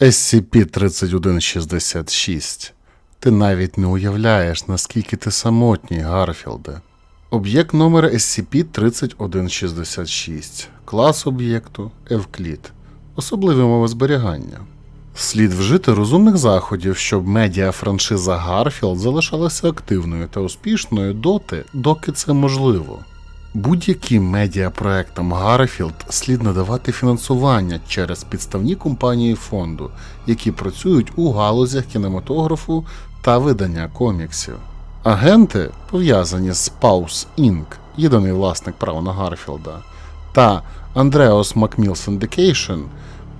SCP-3166. Ти навіть не уявляєш, наскільки ти самотній, Гарфілде. Об'єкт номер SCP-3166. Клас об'єкту Евклід. Особливі мови зберігання. Слід вжити розумних заходів, щоб медіафраншиза Гарфілд залишалася активною та успішною доти, доки це можливо. Будь-яким медіапроектам Гарфілд слід надавати фінансування через підставні компанії фонду, які працюють у галузях кінематографу та видання коміксів. Агенти, пов'язані з Paus Inc., єдиний власник права на Гарфілда, та Andreas Macmill Syndication,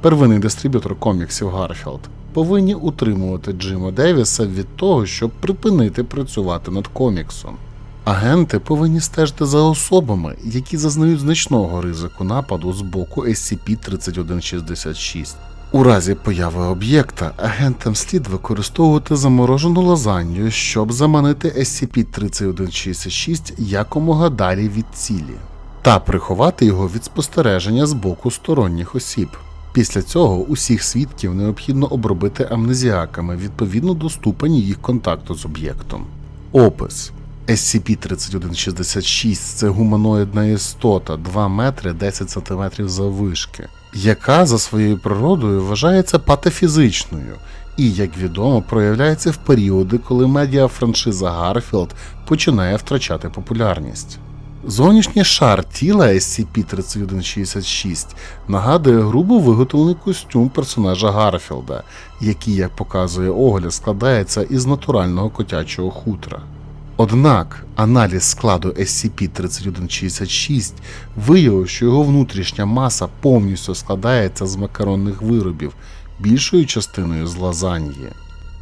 первинний дистриб'ютор коміксів Гарфілд, повинні утримувати Джима Девіса від того, щоб припинити працювати над коміксом. Агенти повинні стежити за особами, які зазнають значного ризику нападу з боку SCP-3166. У разі появи об'єкта агентам слід використовувати заморожену лазанью, щоб заманити SCP-3166 якомога далі від цілі, та приховати його від спостереження з боку сторонніх осіб. Після цього усіх свідків необхідно обробити амнезіаками відповідно до ступені їх контакту з об'єктом. Опис SCP-3166 це гуманоїдна істота 2 метри 10 см заввишки, яка за своєю природою вважається патофізичною і, як відомо, проявляється в періоди, коли медіафраншиза Гарфілд починає втрачати популярність. Зовнішній шар тіла SCP-3166 нагадує грубо виготовлений костюм персонажа Гарфілда, який, як показує огляд, складається із натурального котячого хутра. Однак аналіз складу SCP-3166 виявив, що його внутрішня маса повністю складається з макаронних виробів, більшою частиною з лазаньї.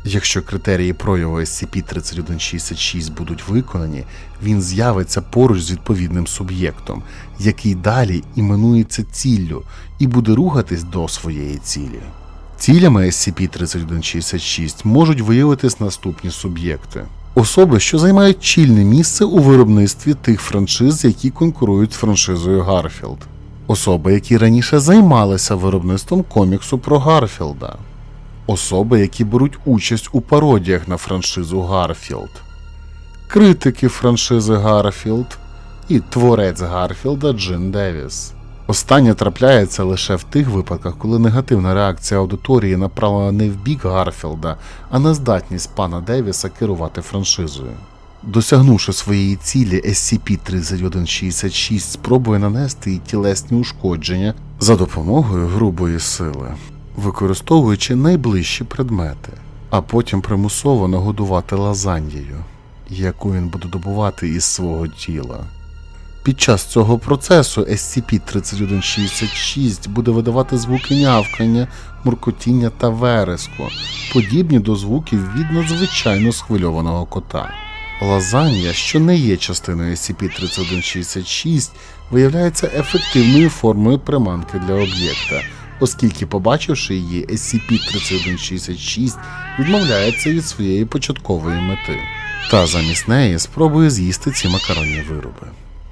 Якщо критерії прояву SCP-3166 будуть виконані, він з'явиться поруч з відповідним суб'єктом, який далі іменується ціллю і буде рухатись до своєї цілі. Цілями SCP-3166 можуть виявитись наступні суб'єкти. Особи, що займають чільне місце у виробництві тих франшиз, які конкурують з франшизою Гарфілд. Особи, які раніше займалися виробництвом коміксу про Гарфілда. Особи, які беруть участь у пародіях на франшизу Гарфілд. Критики франшизи Гарфілд і творець Гарфілда Джин Девіс. Останнє трапляється лише в тих випадках, коли негативна реакція аудиторії направлена не в бік Гарфілда, а на здатність пана Девіса керувати франшизою. Досягнувши своєї цілі, SCP-3166 спробує нанести їй тілесні ушкодження за допомогою грубої сили, використовуючи найближчі предмети, а потім примусово нагодувати лазаньєю, яку він буде добувати із свого тіла. Під час цього процесу SCP-3166 буде видавати звуки нявкання, муркотіння та вереску, подібні до звуків від надзвичайно схвильованого кота. Лазанья, що не є частиною SCP-3166, виявляється ефективною формою приманки для об'єкта, оскільки, побачивши її, SCP-3166 відмовляється від своєї початкової мети, та замість неї спробує з'їсти ці макаронні вироби.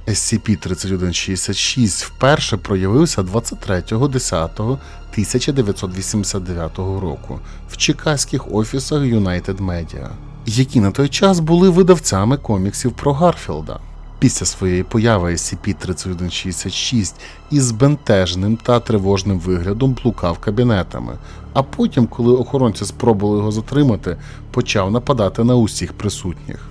SCP-3166 вперше проявився 23.10.1989 року в чекаських офісах United Media, які на той час були видавцями коміксів про Гарфілда. Після своєї появи SCP-3166 із збентежним та тривожним виглядом блукав кабінетами, а потім, коли охоронці спробували його затримати, почав нападати на усіх присутніх.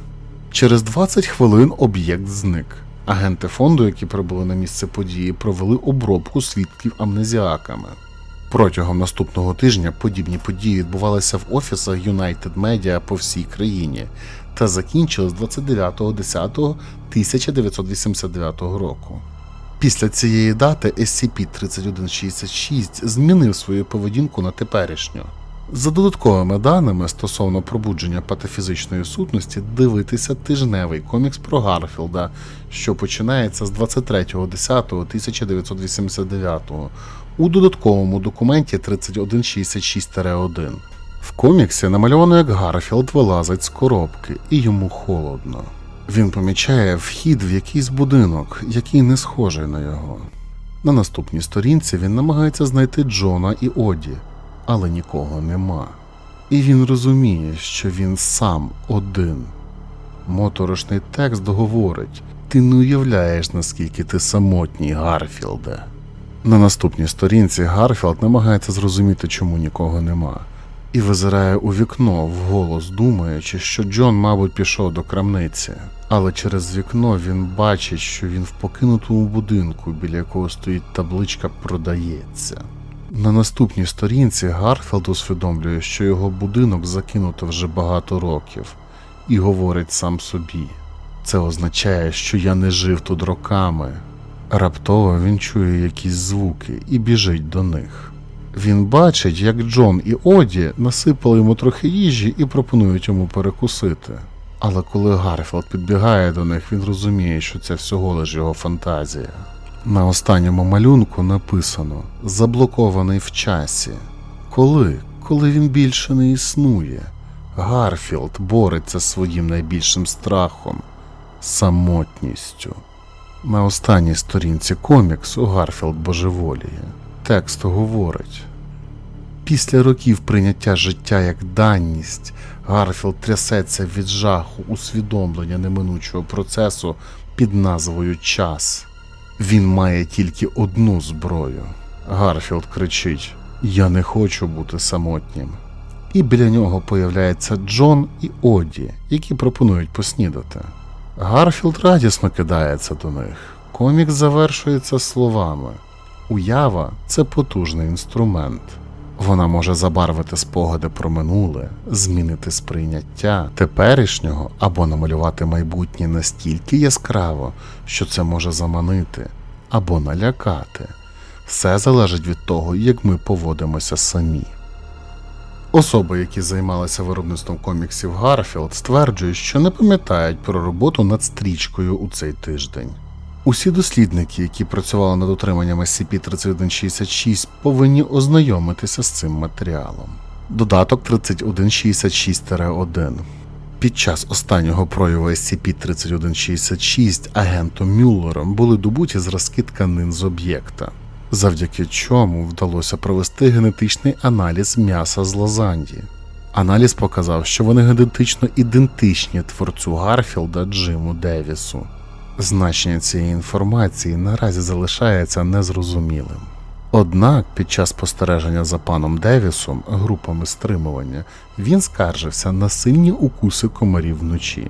Через 20 хвилин об'єкт зник. Агенти фонду, які прибули на місце події, провели обробку свідків амнезіаками. Протягом наступного тижня подібні події відбувалися в офісах United Media по всій країні та закінчились 29.10.1989 року. Після цієї дати SCP-3166 змінив свою поведінку на теперішню. За додатковими даними стосовно пробудження патофізичної сутності, дивитися тижневий комікс про Гарфілда, що починається з 23.10.1989 у додатковому документі 3166-1. В коміксі намальовано, як Гарфілд вилазить з коробки, і йому холодно. Він помічає вхід в якийсь будинок, який не схожий на його. На наступній сторінці він намагається знайти Джона і Оді, але нікого нема. І він розуміє, що він сам один. Моторошний текст говорить: ти не уявляєш, наскільки ти самотній, Гарфілде. На наступній сторінці Гарфілд намагається зрозуміти, чому нікого нема, і визирає у вікно, вголос думаючи, що Джон, мабуть, пішов до крамниці. Але через вікно він бачить, що він в покинутому будинку, біля якого стоїть табличка Продається. На наступній сторінці Гарфілд усвідомлює, що його будинок закинуто вже багато років, і говорить сам собі: це означає, що я не жив тут роками. Раптово він чує якісь звуки і біжить до них. Він бачить, як Джон і Оді насипали йому трохи їжі і пропонують йому перекусити. Але коли Гарфілд підбігає до них, він розуміє, що це всього лиш його фантазія. На останньому малюнку написано заблокований в часі. Коли? Коли він більше не існує. Гарфілд бореться своїм найбільшим страхом самотністю. На останній сторінці коміксу Гарфілд божеволіє. Текст говорить. Після років прийняття життя як данність, Гарфілд трясеться від жаху усвідомлення неминучого процесу під назвою час. Він має тільки одну зброю. Гарфілд кричить: Я не хочу бути самотнім. І біля нього появляється Джон і Оді, які пропонують поснідати. Гарфілд радісно кидається до них. Комік завершується словами: Уява це потужний інструмент. Вона може забарвити спогади про минуле, змінити сприйняття теперішнього або намалювати майбутнє настільки яскраво, що це може заманити або налякати. Все залежить від того, як ми поводимося самі. Особи, які займалися виробництвом коміксів Гарфілд, стверджують, що не пам'ятають про роботу над стрічкою у цей тиждень. Усі дослідники, які працювали над отриманням SCP-3166, повинні ознайомитися з цим матеріалом. Додаток 3166-1 під час останнього прояву SCP-3166 агентом Мюллером були добуті зразки тканин з об'єкта, завдяки чому вдалося провести генетичний аналіз м'яса з лазаньї. Аналіз показав, що вони генетично ідентичні творцю Гарфілда Джиму Девісу. Значення цієї інформації наразі залишається незрозумілим. Однак під час спостереження за паном Девісом групами стримування він скаржився на сильні укуси комарів вночі.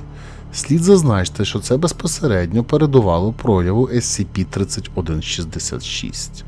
Слід зазначити, що це безпосередньо передувало прояву SCP-3166.